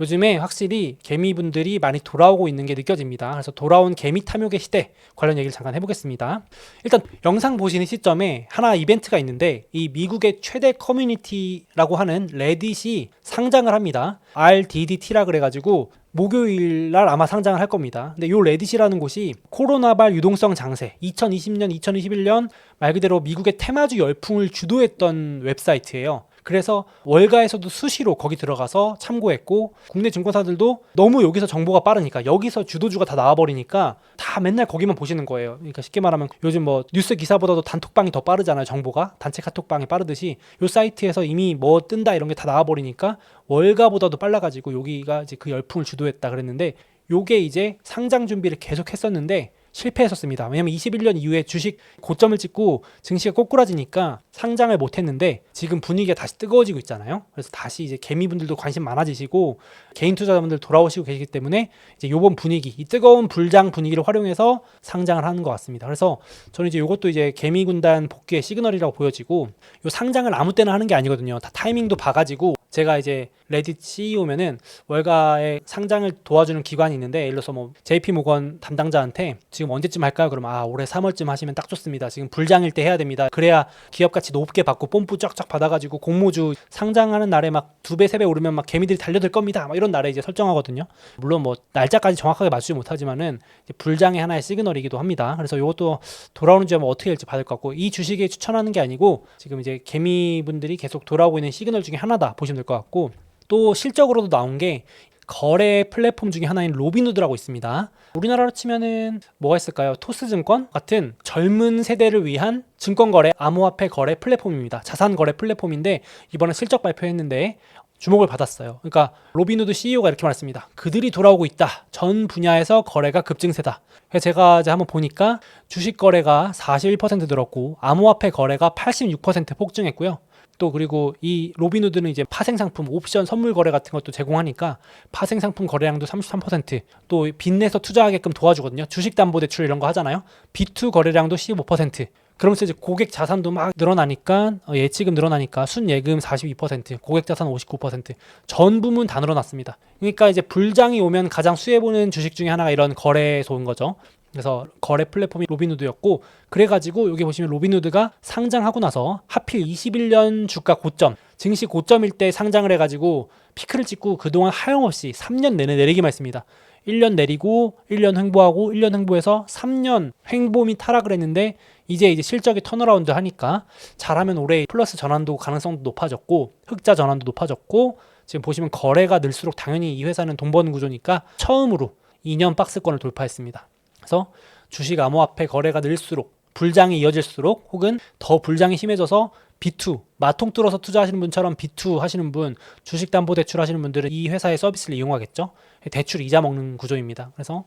요즘에 확실히 개미분들이 많이 돌아오고 있는 게 느껴집니다. 그래서 돌아온 개미 탐욕의 시대 관련 얘기를 잠깐 해보겠습니다. 일단 영상 보시는 시점에 하나 이벤트가 있는데 이 미국의 최대 커뮤니티라고 하는 레딧이 상장을 합니다. RDDT라 그래가지고 목요일 날 아마 상장을 할 겁니다. 근데 요 레딧이라는 곳이 코로나발 유동성 장세 2020년, 2021년 말 그대로 미국의 테마주 열풍을 주도했던 웹사이트예요. 그래서 월가에서도 수시로 거기 들어가서 참고했고 국내 증권사들도 너무 여기서 정보가 빠르니까 여기서 주도주가 다 나와버리니까 다 맨날 거기만 보시는 거예요. 그러니까 쉽게 말하면 요즘 뭐 뉴스 기사보다도 단톡방이 더 빠르잖아요. 정보가 단체 카톡방이 빠르듯이 요 사이트에서 이미 뭐 뜬다 이런 게 다 나와버리니까 월가보다도 빨라가지고 여기가 이제 그 열풍을 주도했다 그랬는데 요게 이제 상장 준비를 계속 했었는데 실패했었습니다. 왜냐면 21년 이후에 주식 고점을 찍고 증시가 꼬꾸라지니까 상장을 못 했는데 지금 분위기가 다시 뜨거워지고 있잖아요. 그래서 다시 이제 개미분들도 관심 많아지시고 개인 투자자분들 돌아오시고 계시기 때문에 이제 요번 분위기, 이 뜨거운 불장 분위기를 활용해서 상장을 하는 것 같습니다. 그래서 저는 이제 요것도 이제 개미 군단 복귀의 시그널이라고 보여지고 요 상장을 아무 때나 하는 게 아니거든요. 다 타이밍도 봐가지고 제가 이제 레딧 CEO면은 월가의 상장을 도와주는 기관이 있는데 예를 들어서 뭐 JP 모건 담당자한테 지금 언제쯤 할까요? 그러면 아 올해 3월쯤 하시면 딱 좋습니다. 지금 불장일 때 해야 됩니다. 그래야 기업 가치 높게 받고 뽐뿌 쫙쫙 받아가지고 공모주 상장하는 날에 막 두 배 세 배 오르면 막 개미들이 달려들 겁니다. 막 이런 날에 이제 설정하거든요. 물론 뭐 날짜까지 정확하게 맞추지 못하지만은 불장의 하나의 시그널이기도 합니다. 그래서 이것도 돌아오는 점은 어떻게 될지 받을 것 같고 이 주식에 추천하는 게 아니고 지금 이제 개미분들이 계속 돌아오고 있는 시그널 중에 하나다 보시면 될 것 같고 또 실적으로도 나온 게 거래 플랫폼 중에 하나인 로빈후드라고 있습니다. 우리나라로 치면은 뭐가 있을까요? 토스증권 같은 젊은 세대를 위한 증권 거래, 암호화폐 거래 플랫폼입니다. 자산 거래 플랫폼인데 이번에 실적 발표했는데 주목을 받았어요. 그러니까 로빈후드 CEO가 이렇게 말했습니다. 그들이 돌아오고 있다. 전 분야에서 거래가 급증세다. 제가 이제 한번 보니까 주식 거래가 41% 늘었고 암호화폐 거래가 86% 폭증했고요. 또 그리고 이 로빈후드는 이제 파생 상품, 옵션, 선물 거래 같은 것도 제공하니까 파생 상품 거래량도 33%또 빚내서 투자하게끔 도와주거든요. 주식 담보 대출 이런 거 하잖아요. B2 거래량도 15%. 그러면서 이제 고객 자산도 막 늘어나니까 어, 예치금 늘어나니까 순예금 42%, 고객 자산 59%전 부문 다 늘어났습니다. 그러니까 이제 불장이 오면 가장 수혜 보는 주식 중에 하나가 이런 거래소인 거죠. 그래서 거래 플랫폼이 로빈후드였고 그래가지고 여기 보시면 로빈후드가 상장하고 나서 하필 21년 주가 고점 증시 고점일 때 상장을 해가지고 피크를 찍고 그동안 하염없이 3년 내내 내리기만 했습니다. 1년 내리고 1년 횡보하고 1년 횡보해서 3년 횡보 및 타락을 했는데 이제 이제 실적이 턴어라운드 하니까 잘하면 올해 플러스 전환도 가능성도 높아졌고 흑자 전환도 높아졌고 지금 보시면 거래가 늘수록 당연히 이 회사는 돈 버는 구조니까 처음으로 2년 박스권을 돌파했습니다. 그래서 주식 암호화폐 거래가 늘수록 불장이 이어질수록 혹은 더 불장이 심해져서 B2 마통 뚫어서 투자하시는 분처럼 B2 하시는 분 주식 담보 대출 하시는 분들은 이 회사의 서비스를 이용하겠죠. 대출 이자 먹는 구조입니다. 그래서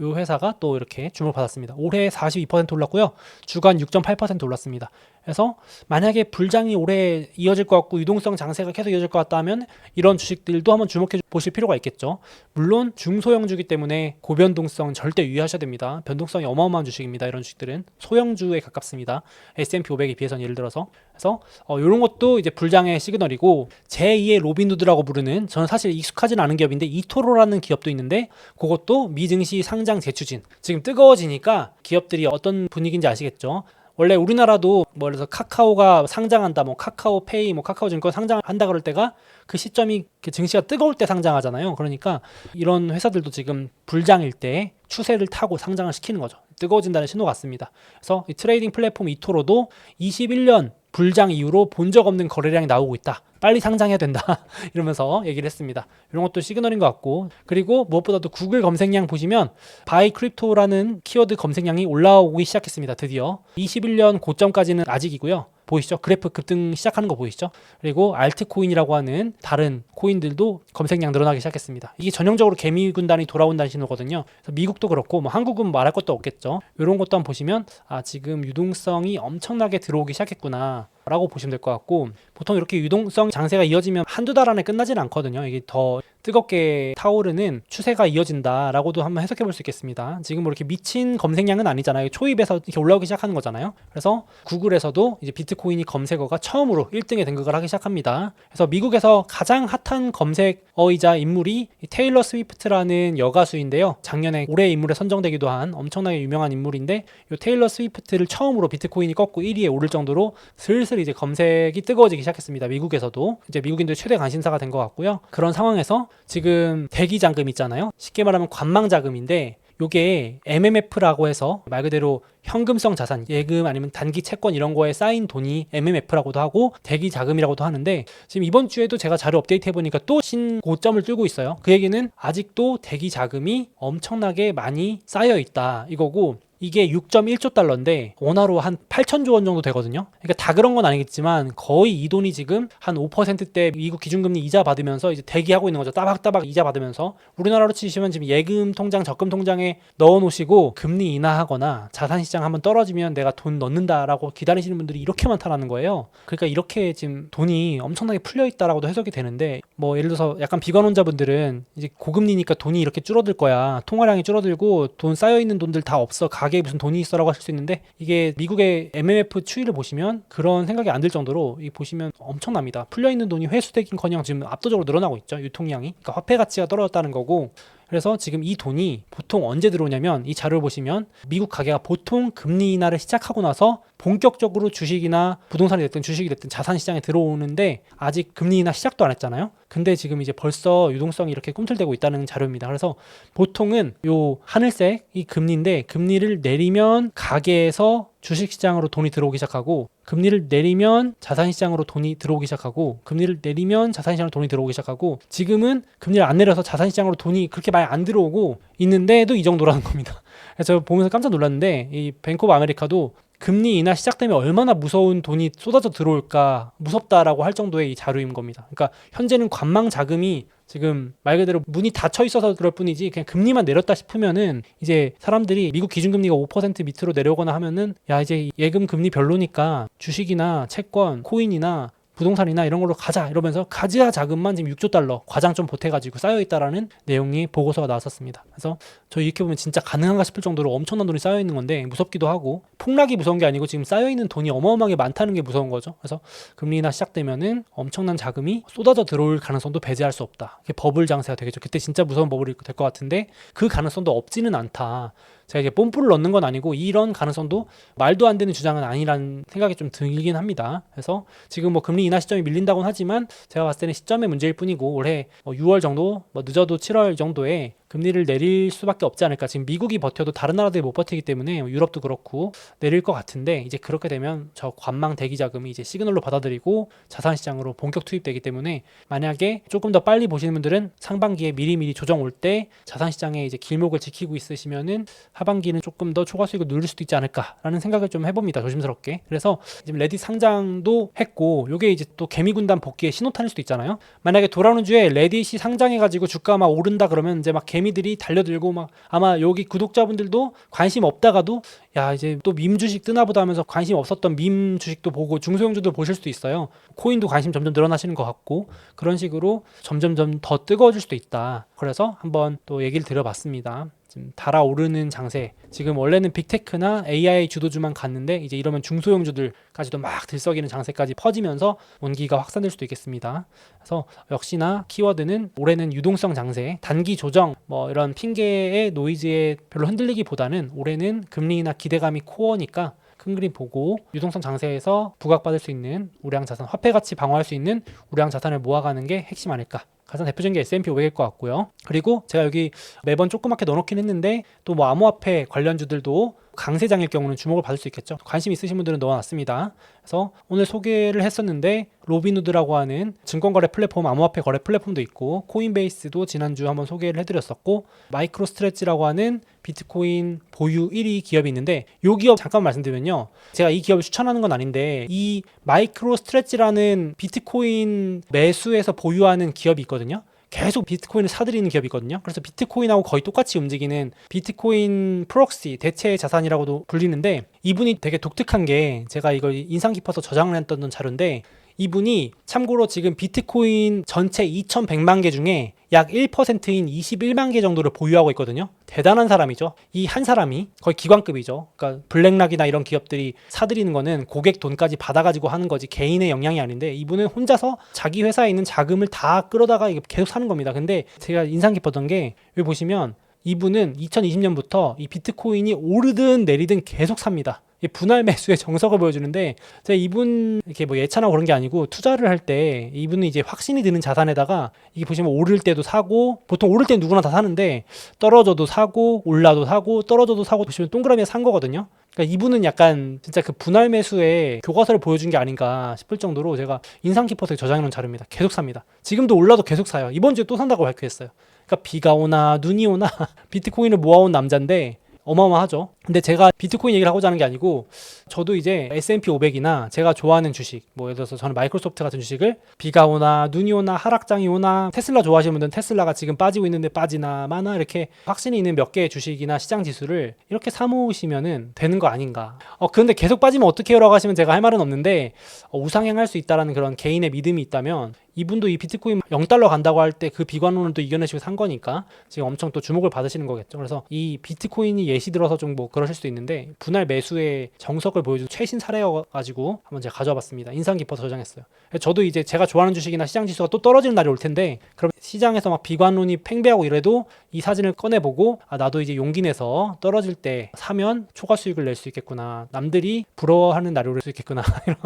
이 회사가 또 이렇게 주목받았습니다. 올해 42% 올랐고요. 주간 6.8% 올랐습니다. 그래서 만약에 불장이 올해 이어질 것 같고 유동성 장세가 계속 이어질 것 같다면 이런 주식들도 한번 주목해 보실 필요가 있겠죠. 물론 중소형주기 때문에 고변동성 절대 유의하셔야 됩니다. 변동성이 어마어마한 주식입니다. 이런 주식들은 소형주에 가깝습니다. S&P 500에 비해서는 예를 들어서 그래서 어, 이런 것도 이제 불장의 시그널이고 제2의 로빈후드라고 부르는 저는 사실 익숙하진 않은 기업인데 이토로라는 기업도 있는데 그것도 미증시 상장 재추진 지금 뜨거워지니까 기업들이 어떤 분위기인지 아시겠죠? 원래 우리나라도 뭐 그래서 카카오가 상장한다, 뭐 카카오페이, 뭐 카카오증권 상장한다 그럴 때가 그 시점이 그 증시가 뜨거울 때 상장하잖아요. 그러니까 이런 회사들도 지금 불장일 때 추세를 타고 상장을 시키는 거죠. 뜨거워진다는 신호 같습니다. 그래서 이 트레이딩 플랫폼 이토로도 21년 불장 이후로 본 적 없는 거래량이 나오고 있다. 빨리 상장해야 된다. 이러면서 얘기를 했습니다. 이런 것도 시그널인 것 같고 그리고 무엇보다도 구글 검색량 보시면 바이 크립토라는 키워드 검색량이 올라오기 시작했습니다. 드디어 21년 고점까지는 아직이고요. 보이시죠? 그래프 급등 시작하는 거 보이시죠? 그리고 알트코인이라고 하는 다른 코인들도 검색량 늘어나기 시작했습니다. 이게 전형적으로 개미 군단이 돌아온다는 신호거든요. 미국도 그렇고 뭐 한국은 말할 것도 없겠죠. 이런 것도 한번 보시면 아 지금 유동성이 엄청나게 들어오기 시작했구나. 라고 보시면 될 것 같고 보통 이렇게 유동성 장세가 이어지면 한두 달 안에 끝나지는 않거든요. 이게 더 뜨겁게 타오르는 추세가 이어진다라고도 한번 해석해 볼 수 있겠습니다. 지금 뭐 이렇게 미친 검색량은 아니잖아요. 초입에서 이렇게 올라오기 시작하는 거잖아요. 그래서 구글에서도 이제 비트코인이 검색어가 처음으로 1등에 등극을 하기 시작합니다. 그래서 미국에서 가장 핫한 검색어이자 인물이 이 테일러 스위프트라는 여가수인데요. 작년에 올해의 인물에 선정되기도 한 엄청나게 유명한 인물인데 이 테일러 스위프트를 처음으로 비트코인이 꺾고 1위에 오를 정도로 슬슬 이제 검색이 뜨거워지기 시작했습니다. 미국에서도 이제 미국인들 최대 관심사가 된 것 같고요. 그런 상황에서 지금 대기 잔금 있잖아요. 쉽게 말하면 관망 자금인데 요게 MMF라고 해서 말 그대로 현금성 자산, 예금 아니면 단기 채권 이런 거에 쌓인 돈이 MMF라고도 하고 대기 자금이라고도 하는데 지금 이번 주에도 제가 자료 업데이트 해보니까 또 신고점을 뚫고 있어요. 그 얘기는 아직도 대기 자금이 엄청나게 많이 쌓여 있다 이거고 이게 6.1조 달러인데 원화로 한 8천조 원 정도 되거든요. 그러니까 다 그런 건 아니겠지만 거의 이 돈이 지금 한 5%대 미국 기준금리 이자 받으면서 이제 대기하고 있는 거죠. 따박따박 이자 받으면서 우리나라로 치시면 지금 예금 통장, 적금 통장에 넣어 놓으시고 금리 인하하거나 자산 시장 한번 떨어지면 내가 돈 넣는다라고 기다리시는 분들이 이렇게 많다라는 거예요. 그러니까 이렇게 지금 돈이 엄청나게 풀려 있다라고도 해석이 되는데 뭐 예를 들어서 약간 비관론자분들은 이제 고금리니까 돈이 이렇게 줄어들 거야. 통화량이 줄어들고 돈 쌓여 있는 돈들 다 없어. 가 게에 무슨 돈이 있어라고 하실 수 있는데 이게 미국의 MMF 추이를 보시면 그런 생각이 안 들 정도로 이 보시면 엄청납니다. 풀려 있는 돈이 회수되긴커녕 지금 압도적으로 늘어나고 있죠. 유통량이. 그러니까 화폐 가치가 떨어졌다는 거고 그래서 지금 이 돈이 보통 언제 들어오냐면 이 자료를 보시면 미국 가게가 보통 금리 인하를 시작하고 나서 본격적으로 주식이나 부동산이 됐든 주식이 됐든 자산 시장에 들어오는데 아직 금리 인하 시작도 안 했잖아요. 근데 지금 이제 벌써 유동성이 이렇게 꿈틀대고 있다는 자료입니다. 그래서 보통은 요 하늘색 이 금리인데 금리를 내리면 가게에서 주식 시장으로 돈이 들어오기 시작하고 금리를 내리면 자산 시장으로 돈이 들어오기 시작하고 금리를 내리면 자산 시장으로 돈이 들어오기 시작하고 지금은 금리를 안 내려서 자산 시장으로 돈이 그렇게 많이 안 들어오고 있는데도 이 정도라는 겁니다. 그래서 보면서 깜짝 놀랐는데 이 뱅크 오브 아메리카도 금리 인하 시작되면 얼마나 무서운 돈이 쏟아져 들어올까 무섭다라고 할 정도의 이 자료인 겁니다. 그러니까 현재는 관망 자금이 지금 말 그대로 문이 닫혀 있어서 그럴 뿐이지 그냥 금리만 내렸다 싶으면은 이제 사람들이 미국 기준금리가 5% 밑으로 내려오거나 하면은 야 이제 예금 금리 별로니까 주식이나 채권, 코인이나 부동산이나 이런 걸로 가자 이러면서 가지아 자금만 지금 6조 달러 과장 좀 보태가지고 쌓여 있다라는 내용이 보고서가 나왔었습니다. 그래서 저 이렇게 보면 진짜 가능한가 싶을 정도로 엄청난 돈이 쌓여 있는 건데 무섭기도 하고 폭락이 무서운 게 아니고 지금 쌓여 있는 돈이 어마어마하게 많다는 게 무서운 거죠. 그래서 금리 인하 시작되면은 엄청난 자금이 쏟아져 들어올 가능성도 배제할 수 없다. 이게 버블 장세가 되겠죠. 그때 진짜 무서운 버블이 될 것 같은데 그 가능성도 없지는 않다. 제가 이게 뽐뿌를 넣는 건 아니고 이런 가능성도 말도 안 되는 주장은 아니라는 생각이 좀 들긴 합니다. 그래서 지금 뭐 금리 인하 시점이 밀린다고는 하지만 제가 봤을 때는 시점의 문제일 뿐이고 올해 6월 뭐 정도, 뭐 늦어도 7월 정도에 금리를 내릴 수밖에 없지 않을까. 지금 미국이 버텨도 다른 나라들이 못 버티기 때문에 유럽도 그렇고 내릴 것 같은데 이제 그렇게 되면 저 관망 대기 자금이 이제 시그널로 받아들이고 자산 시장으로 본격 투입되기 때문에 만약에 조금 더 빨리 보시는 분들은 상반기에 미리미리 조정 올 때 자산 시장에 이제 길목을 지키고 있으시면은 하반기는 조금 더 초과 수익을 누릴 수도 있지 않을까라는 생각을 좀 해봅니다. 조심스럽게. 그래서 지금 레딧 상장도 했고 요게 이제 또 개미 군단 복귀의 신호탄일 수도 있잖아요. 만약에 돌아오는 주에 레딧이 상장해 가지고 주가 막 오른다 그러면 이제 막 개미들이 달려들고 막 아마 여기 구독자분들도 관심 없다가도 야 이제 또 밈 주식 뜨나보다 하면서 관심 없었던 밈 주식도 보고 중소형주도 보실 수도 있어요. 코인도 관심 점점 늘어나시는 것 같고 그런 식으로 점점점 더 뜨거워질 수도 있다. 그래서 한번 또 얘기를 드려봤습니다. 지금 달아오르는 장세. 지금 원래는 빅테크나 AI 주도주만 갔는데 이제 이러면 중소형주들까지도 막 들썩이는 장세까지 퍼지면서 원기가 확산될 수도 있겠습니다. 그래서 역시나 키워드는 올해는 유동성 장세, 단기 조정, 뭐 이런 핑계의 노이즈에 별로 흔들리기보다는 올해는 금리나 기대감이 코어니까 큰 그림 보고 유동성 장세에서 부각받을 수 있는 우량 자산, 화폐 가치 방어할 수 있는 우량 자산을 모아가는 게 핵심 아닐까 가장 대표적인 게 S&P 500일 것 같고요. 그리고 제가 여기 매번 조그맣게 넣어놓긴 했는데 또 뭐 암호화폐 관련주들도 강세장일 경우는 주목을 받을 수 있겠죠. 관심 있으신 분들은 넣어놨습니다. 그래서 오늘 소개를 했었는데 로비누드라고 하는 증권거래 플랫폼, 암호화폐 거래 플랫폼도 있고 코인베이스도 지난주 한번 소개를 해드렸었고 마이크로 스트레치라고 하는 비트코인 보유 1위 기업이 있는데 이 기업 잠깐 말씀드리면요. 제가 이 기업을 추천하는 건 아닌데 이 마이크로 스트레치라는 비트코인 매수에서 보유하는 기업이 있거든요. 계속 비트코인을 사들이는 기업이거든요. 그래서 비트코인하고 거의 똑같이 움직이는 비트코인 프록시 대체 자산이라고도 불리는데 이분이 되게 독특한 게 제가 이걸 인상 깊어서 저장을 했던 자료인데 이분이 참고로 지금 비트코인 전체 2,100만 개 중에 약 1%인 21만 개 정도를 보유하고 있거든요. 대단한 사람이죠. 이 한 사람이 거의 기관급이죠. 그러니까 블랙락이나 이런 기업들이 사들이는 거는 고객 돈까지 받아가지고 하는 거지 개인의 역량이 아닌데 이분은 혼자서 자기 회사에 있는 자금을 다 끌어다가 계속 사는 겁니다. 근데 제가 인상 깊었던 게 여기 보시면 이분은 2020년부터 이 비트코인이 오르든 내리든 계속 삽니다. 이 분할 매수의 정석을 보여주는데 제가 이분 이렇게 뭐 예찬하고 그런 게 아니고 투자를 할 때 이분은 이제 확신이 드는 자산에다가 이게 보시면 오를 때도 사고 보통 오를 때 누구나 다 사는데 떨어져도 사고 올라도 사고 떨어져도 사고 보시면 동그라미에 산 거거든요. 그러니까 이분은 약간 진짜 그 분할 매수의 교과서를 보여준 게 아닌가 싶을 정도로 제가 인상 깊어서 저장해 놓은 자료입니다. 계속 삽니다. 지금도 올라도 계속 사요. 이번 주에 또 산다고 발표했어요. 그러니까 비가 오나 눈이 오나 비트코인을 모아온 남자인데 어마어마하죠. 근데 제가 비트코인 얘기를 하고자 하는 게 아니고 저도 이제 S&P 500이나 제가 좋아하는 주식, 뭐 예를 들어서 저는 마이크로소프트 같은 주식을 비가 오나 눈이 오나 하락장이 오나 테슬라 좋아하시는 분들은 테슬라가 지금 빠지고 있는데 빠지나 마나 이렇게 확신이 있는 몇 개의 주식이나 시장 지수를 이렇게 사 모으시면은 되는 거 아닌가. 어 그런데 계속 빠지면 어떻게 해요라고 하시면 제가 할 말은 없는데 어, 우상향할 수 있다라는 그런 개인의 믿음이 있다면 이분도 이 비트코인 0달러 간다고 할 때 그 비관론을 또 이겨내시고 산 거니까 지금 엄청 또 주목을 받으시는 거겠죠. 그래서 이 비트코인이 예시 들어서 좀 뭐 그러실 수도 있는데 분할 매수의 정석을 보여준 최신 사례여가지고 한번 제가 가져와 봤습니다. 인상 깊어서 저장했어요. 저도 이제 제가 좋아하는 주식이나 시장 지수가 또 떨어지는 날이 올 텐데 그럼 시장에서 막 비관론이 팽배하고 이래도 이 사진을 꺼내보고 아 나도 이제 용기 내서 떨어질 때 사면 초과 수익을 낼 수 있겠구나. 남들이 부러워하는 날이 올 수 있겠구나. 이런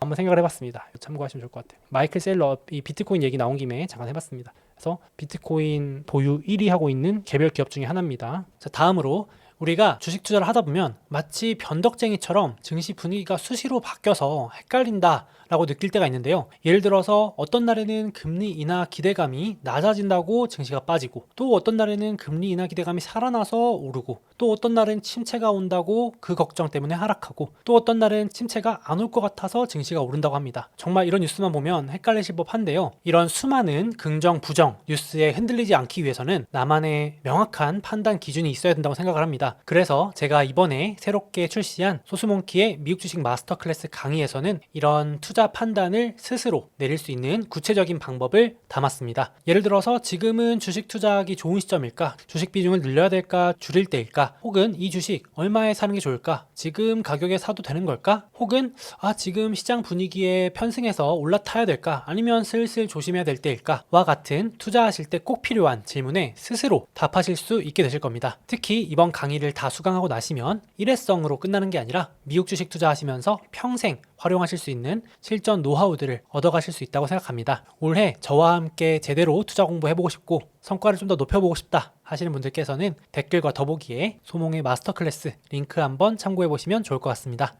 한번 생각을 해봤습니다. 참고하시면 좋을 것 같아요. 마이클 셀러 이 비트코인 얘기 나온 김에 잠깐 해봤습니다. 그래서 비트코인 보유 1위 하고 있는 개별 기업 중에 하나입니다. 자, 다음으로 우리가 주식 투자를 하다 보면 마치 변덕쟁이처럼 증시 분위기가 수시로 바뀌어서 헷갈린다. 라고 느낄 때가 있는데요. 예를 들어서 어떤 날에는 금리 인하 기대감이 낮아진다고 증시가 빠지고 또 어떤 날에는 금리 인하 기대감이 살아나서 오르고 또 어떤 날은 침체가 온다고 그 걱정 때문에 하락하고 또 어떤 날은 침체가 안 올 것 같아서 증시가 오른다고 합니다. 정말 이런 뉴스만 보면 헷갈리실 법한데요. 이런 수많은 긍정, 부정 뉴스에 흔들리지 않기 위해서는 나만의 명확한 판단 기준이 있어야 된다고 생각을 합니다. 그래서 제가 이번에 새롭게 출시한 소수몽키의 미국 주식 마스터 클래스 강의에서는 이런 투자 판단을 스스로 내릴 수 있는 구체적인 방법을 담았습니다. 예를 들어서 지금은 주식 투자하기 좋은 시점일까? 주식 비중을 늘려야 될까? 줄일 때일 까? 혹은 이 주식 얼마에 사는 게 좋을까? 지금 가격에 사도 되는 걸까? 혹은 아 지금 시장 분위기에 편승해서 올라타야 될까? 아니면 슬슬 조심해야 될 때일까? 와 같은 투자하실 때 꼭 필요한 질문에 스스로 답하실 수 있게 되실 겁니다. 특히 이번 강의를 다 수강하고 나시면 일회성으로 끝나는 게 아니라 미국 주식 투자하시면서 평생 활용하실 수 있는 실전 노하우들을 얻어가실 수 있다고 생각합니다. 올해 저와 함께 제대로 투자 공부해보고 싶고 성과를 좀 더 높여보고 싶다 하시는 분들께서는 댓글과 더보기에 소몽의 마스터 클래스 링크 한번 참고해 보시면 좋을 것 같습니다.